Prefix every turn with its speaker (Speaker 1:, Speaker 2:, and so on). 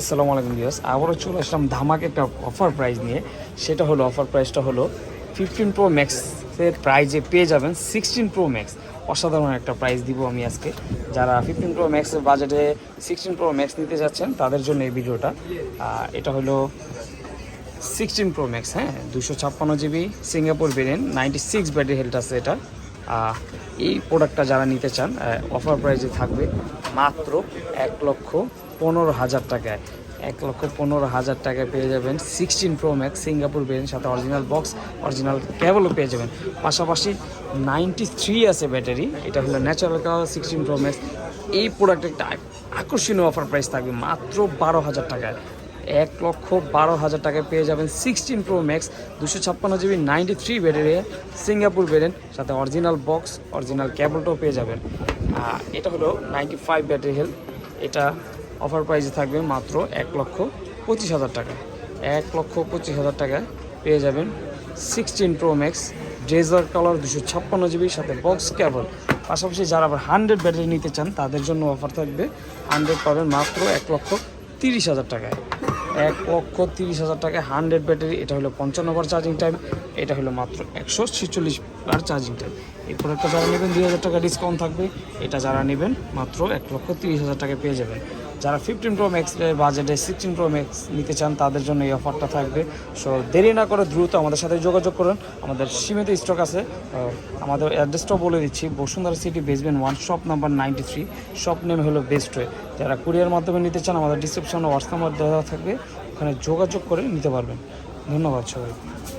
Speaker 1: আসসালামু আলাইকুম বিয়াস আবারও চলে আসলাম ধামাকে একটা অফার প্রাইস নিয়ে। সেটা হলো অফার প্রাইসটা হলো ফিফটিন প্রো ম্যাক্সের প্রাইজে পেয়ে যাবেন সিক্সটিন প্রো ম্যাক্স অসাধারণ একটা প্রাইস দিব আমি আজকে। যারা ফিফটিন প্রো ম্যাক্সের বাজেটে সিক্সটিন প্রো ম্যাক্স নিতে যাচ্ছেন, তাদের জন্য এই ভিডিওটা। এটা হলো সিক্সটিন প্রো ম্যাক্স হ্যাঁ? দুশো ছাপ্পান্ন GB Singapore variant ninety six battery health আছে এটা। এই প্রোডাক্টটা যারা নিতে চান অফার প্রাইসে থাকবে মাত্র এক লক্ষ পনেরো হাজার টাকায়। এক লক্ষ পনেরো হাজার টাকায় পেয়ে যাবেন sixteen pro max Singapore variant সাথে অরিজিনাল বক্স অরিজিনাল কেবলও পেয়ে যাবেন। পাশাপাশি নাইনটি থ্রি আছে ব্যাটারি এটা হলো natural colour sixteen pro max এই প্রোডাক্টের একটা আকর্ষণীয় অফার প্রাইস থাকবে মাত্র বারো হাজার টাকায়। এক লক্ষ বারো হাজার টাকায় পেয়ে যাবেন সিক্সটিন প্রো ম্যাক্স দুশো ছাপ্পান্ন GB ninety three battery Singapore variant সাথে অরিজিনাল বক্স অরিজিনাল ক্যাবলটাও পেয়ে যাবেন। এটা হলো নাইনটি ফাইভ ব্যাটারি হেলথ এটা অফার প্রাইসে থাকবে মাত্র এক লক্ষ পঁচিশ হাজার টাকা। এক লক্ষ পঁচিশ হাজার টাকায় পেয়ে যাবেন সিক্সটিন প্রো ম্যাক্স ড্রেজার কালার দুশো ছাপ্পান্ন জিবির সাথে বক্স কেবল পাশাপাশি যারা আবার হান্ড্রেড ব্যাটারি নিতে চান, তাদের জন্য অফার থাকবে হান্ড্রেড পাবেন মাত্র এক লক্ষ তিরিশ হাজার টাকায়। এক লক্ষ তিরিশ হাজার টাকা হান্ড্রেড ব্যাটারি, এটা হলো পঞ্চান্ন বার চার্জিং টাইম এটা হলো মাত্র একশো ছেচল্লিশ বার চার্জিং টাইম এই প্রোডাক্টটা যারা নেবেন, দুই হাজার টাকা ডিসকাউন্ট থাকবে, এটা যারা নেবেন, মাত্র এক লক্ষ তিরিশ হাজার টাকা পেয়ে যাবেন। যারা ফিফটিন প্রো ম্যাক্স বাজেটে সিক্সটিন প্রো ম্যাক্স নিতে চান, তাদের জন্য এই অফারটা থাকবে। সো দেরি না করে দ্রুত আমাদের সাথে যোগাযোগ করুন। আমাদের সীমিত স্টক আছে। আমাদের অ্যাড্রেসটাও বলে দিচ্ছি। Bashundhara city basement one shop number ninety three shop name হলো বেস্ট ওয়ে যারা কুরিয়ার মাধ্যমে নিতে চান, আমাদের ডিসক্রিপশনে হোয়াটসঅ্যাপ নাম্বার দেওয়া থাকবে। ওখানে যোগাযোগ করে নিতে পারবেন। ধন্যবাদ সবাই